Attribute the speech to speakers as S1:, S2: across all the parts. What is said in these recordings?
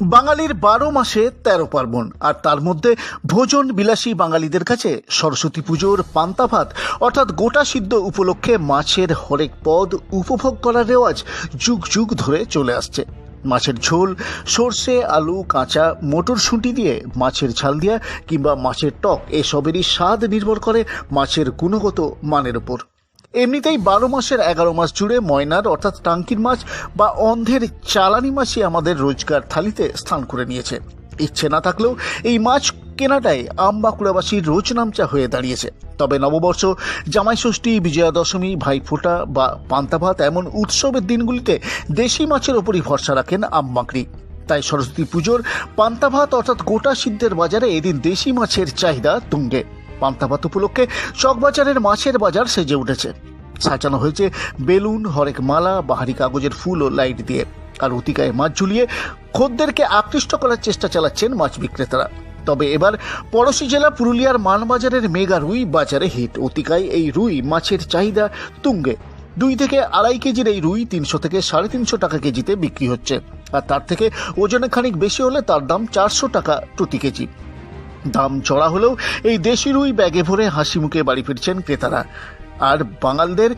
S1: বাঙালির বারো মাসে তেরো পার্বণ, আর তার মধ্যে ভোজন বিলাসী বাঙালিদের কাছে সরস্বতী পুজোর পান্তা ভাত, অর্থাৎ গোটা সিদ্ধ উপলক্ষে মাছের হরেক পদ উপভোগ করার রেওয়াজ যুগ যুগ ধরে চলে আসছে। মাছের ঝোল, সর্ষে, আলু, কাঁচা, মটরশুঁটি দিয়ে মাছের ঝাল দিয়া কিংবা মাছের টক, এসবেরই স্বাদ নির্ভর করে মাছের গুণগত মানের উপর। এমনিতেই বারো মাসের এগারো মাস জুড়ে ময়নার, অর্থাৎ টাঙ্কির মাছ বা অন্ধের চালানি মাছই আমাদের রোজগার থালিতে স্থান করে নিয়েছে। ইচ্ছে না থাকলেও এই মাছ কেনাটাই আম বাঁকুড়াবাসীর রোজ নামচা হয়ে দাঁড়িয়েছে। তবে নববর্ষ জামাই ষষ্ঠী বিজয়া দশমী ভাইফোঁটা বা পান্তা ভাত এমন উৎসবের দিনগুলিতে দেশি মাছের ওপরই ভরসা রাখেন আম বাঁকড়ি তাই সরস্বতী পুজোর পান্তা ভাত অর্থাৎ গোটা সিদ্ধের বাজারে এদিন দেশি মাছের চাহিদা তুঙ্গে। পান্তা ভাত উপলক্ষে চকবাজারের মাছের বাজার সেজে উঠেছে। সাজানো হয়েছে বেলুন, হরেক মালা, বাহারি কাগজের ফুল ও লাইট দিয়ে। আর অতিকায় মাছ ঝুলিয়ে খদ্দেরকে আকৃষ্ট করার চেষ্টা চালাচ্ছেন মাছ বিক্রেতারা। তবে এবার পড়শি জেলা পুরুলিয়ার মানবাজারের মেগা রুই বাজারে হিট। অতিকায় এই রুই মাছের চাহিদা তুঙ্গে। দুই থেকে আড়াই কেজির এই রুই তিনশো থেকে সাড়ে তিনশো টাকা কেজিতে বিক্রি হচ্ছে। আর তার থেকে ওজনে খানিক বেশি হলে তার দাম চারশো টাকা প্রতি কেজি। দাম চড়া হলেও এই দেশি রুই ব্যাগে ভরে হাসি মুখে বাড়ি ফিরছেন ক্রেতারা। আর বাঙালদের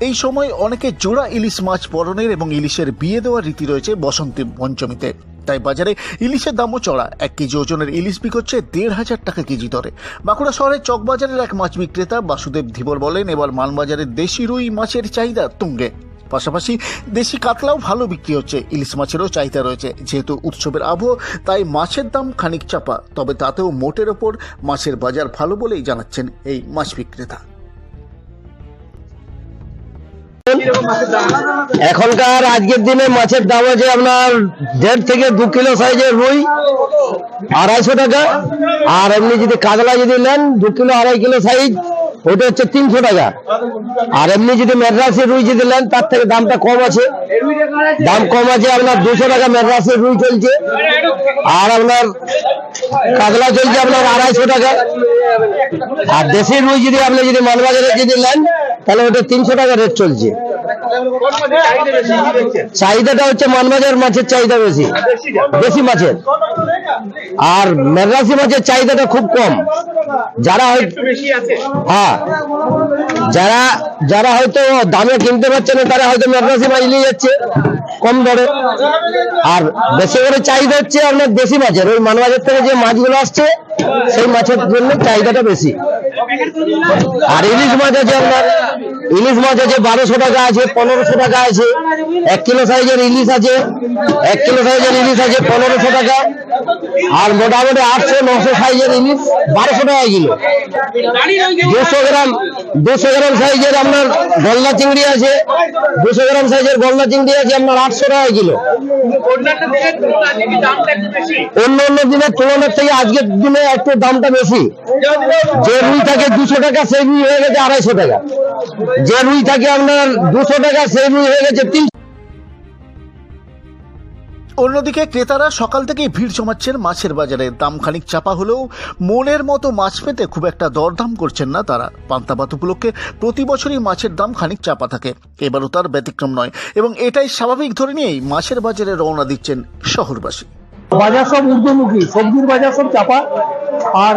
S1: এই সময় অনেকে জোড়া ইলিশ মাছ পরনের এবং ইলিশের বিয়ে দেওয়ার রীতি রয়েছে বসন্তী পঞ্চমীতে। তাই বাজারে ইলিশের দামও চড়া। এক কেজি ওজনের ইলিশ বিক হচ্ছে দেড় হাজার টাকা কেজি দরে। বাঁকুড়া শহরের চকবাজারের এক মাছ বিক্রেতা বাসুদেব ধীবর বলেন, এবার মালবাজারের দেশি রুই মাছের চাহিদা তুঙ্গে। পাশাপাশি দেশি কাতলাও ভালো বিক্রি হচ্ছে। ইলিশ মাছেরও চাহিদা রয়েছে। যেহেতু উৎসবের আবহ, তাই মাছের দাম খানিক চাপা। তবে তাতেও মোটের ওপর মাছের বাজার ভালো বলেই জানাচ্ছেন এই মাছ বিক্রেতা।
S2: এখনকার আজকের দিনে মাছের দাম আছে আপনার দেড় থেকে দু কিলো সাইজের রুই, আড়াইশো টাকা। আর এমনি যদি কাতলা যদি নেন, দু কিলো, আড়াই কিলো সাইজ, ওটা হচ্ছে তিনশো টাকা। আর এমনি যদি মেডরাসি রুই যদি নেন, তার থেকে দামটা কম আছে। দাম কম আছে আপনার দুশো টাকা মেডরাসি রুই চলছে। আর আপনার কাতলা চলছে আপনার আড়াইশো টাকা। আর দেশি রুই যদি আপনি যদি মালবাজারে যদি নেন, তাহলে ওটা তিনশো টাকা রেট চলছে। চাহিদাটা হচ্ছে মানবাজার মাছের চাহিদা বেশি বেশি মাছের। আর মেঘরাশি মাছের চাহিদাটা খুব কম। যারা হয়- যারা যারা হয়তো দামে কিনতে পারছে না, তারা হয়তো মেঘরাশি মাছ নিয়ে যাচ্ছে, কম দরে। আর বেশি করে চাহিদা হচ্ছে আপনার দেশি মাছের। ওই মানবাজার থেকে যে মাছগুলো আসছে, সেই মাছের জন্য চাহিদাটা বেশি। আর ইলিশ মাছ আছে আপনার ইলিশ মাছ আছে বারোশো টাকা আছে, পনেরোশো টাকা আছে, এক কিলো সাইজের ইলিশ আছে, এক কিলো সাইজের ইলিশ আছে, পনেরোশো টাকা। আর মোটামুটি আটশো, নশো সাইজের ইলিশ, বারোশো টাকা কিলো। দুশো গ্রাম দুশো গ্রাম সাইজের আপনার গলদা চিংড়ি আছে, দুশো গ্রাম সাইজের গলদা চিংড়ি আছে, আপনার আটশো টাকা কিলো। অন্য অন্য দিনের তুলনার থেকে আজকের দিনে একটু দামটা বেশি। যে রুই থাকে দুশো টাকা, সেই রুই হয়ে গেছে আড়াইশো টাকা। যে রুই থাকে আপনার দুশো টাকা, সেই রুই হয়ে গেছে তিন
S1: অন্যদিকে ক্রেতারা সকাল থেকেই ভিড় জমাচ্ছেন মাছের বাজারে। দাম খানিক চাপা হলেও মনের মতো মাছ পেতে খুব একটা দরদাম করছেন না তারা। পান্তাবাত উপলক্ষে প্রতি বছরই মাছের দাম খানিক চাপা থাকে। এবারও তার ব্যতিক্রম নয় এবং এটাই স্বাভাবিক ধরে নিয়েই মাছের বাজারে রওনা দিচ্ছেন শহরবাসী।
S3: বাজার সব ঊর্ধ্বমুখী, সবজির বাজার সব চাপা। আর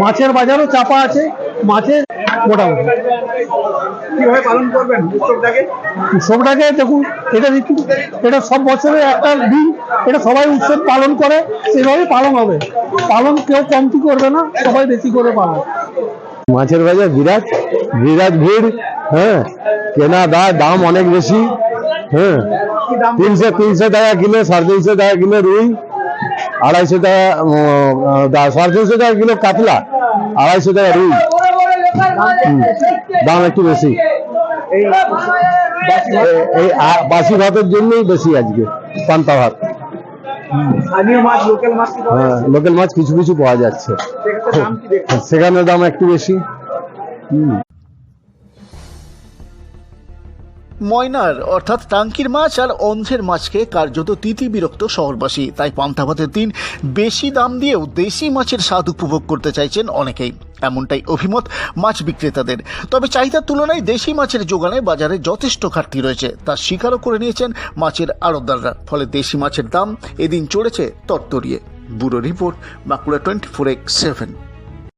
S3: মাছের বাজারও চাপা আছে মাছের মোটামুটি।
S4: কীভাবে পালন করবেন উৎসবটাকে?
S3: উৎসবটাকে দেখুন এটা ঋতু এটা সব বছরের একটা দিন এটা সবাই উৎসব পালন করে সেভাবে পালন হবে। পালন কেউ কমতি করবে না সবাই বেশি করে পালন।
S2: মাছের বাজার বিরাট বিরাট ভিড় হ্যাঁ। কেনা দা দাম অনেক বেশি হ্যাঁ। তিনশো তিনশো টাকা কিলো সাড়ে তিনশো টাকা কিলো রুই। আড়াইশো টাকা সাড়ে তিনশো টাকা কিলো কাতলা আড়াইশো টাকা রুই। দাম একটু বেশি।
S4: এই বাসি
S2: ভাতের জন্যই বেশি আজকে পান্তা ভাত।
S4: লোকাল মাছ
S2: হ্যাঁ
S4: যাচ্ছে?
S2: মাছ কিছু কিছু পাওয়া যাচ্ছে। সেখানে দাম একটু বেশি। হুম।
S1: ময়নার, অর্থাৎ টাঙ্কির মাছ আর অন্ধ্রের মাছকে কার্যত তিতি বিরক্ত শহরবাসী। তাই পান্তা ভাতের দিন বেশি দাম দিয়েও দেশি মাছের স্বাদ উপভোগ করতে চাইছেন অনেকেই। এমনটাই অভিমত মাছ বিক্রেতাদের। তবে চাহিদার তুলনায় দেশি মাছের যোগানে বাজারে যথেষ্ট ঘাটতি রয়েছে। তা স্বীকারও করে নিয়েছেন মাছের আড়তদাররা। ফলে দেশি মাছের দাম এদিন চড়েছে তরতরিয়ে। Bureau report Bankura twenty four X seven.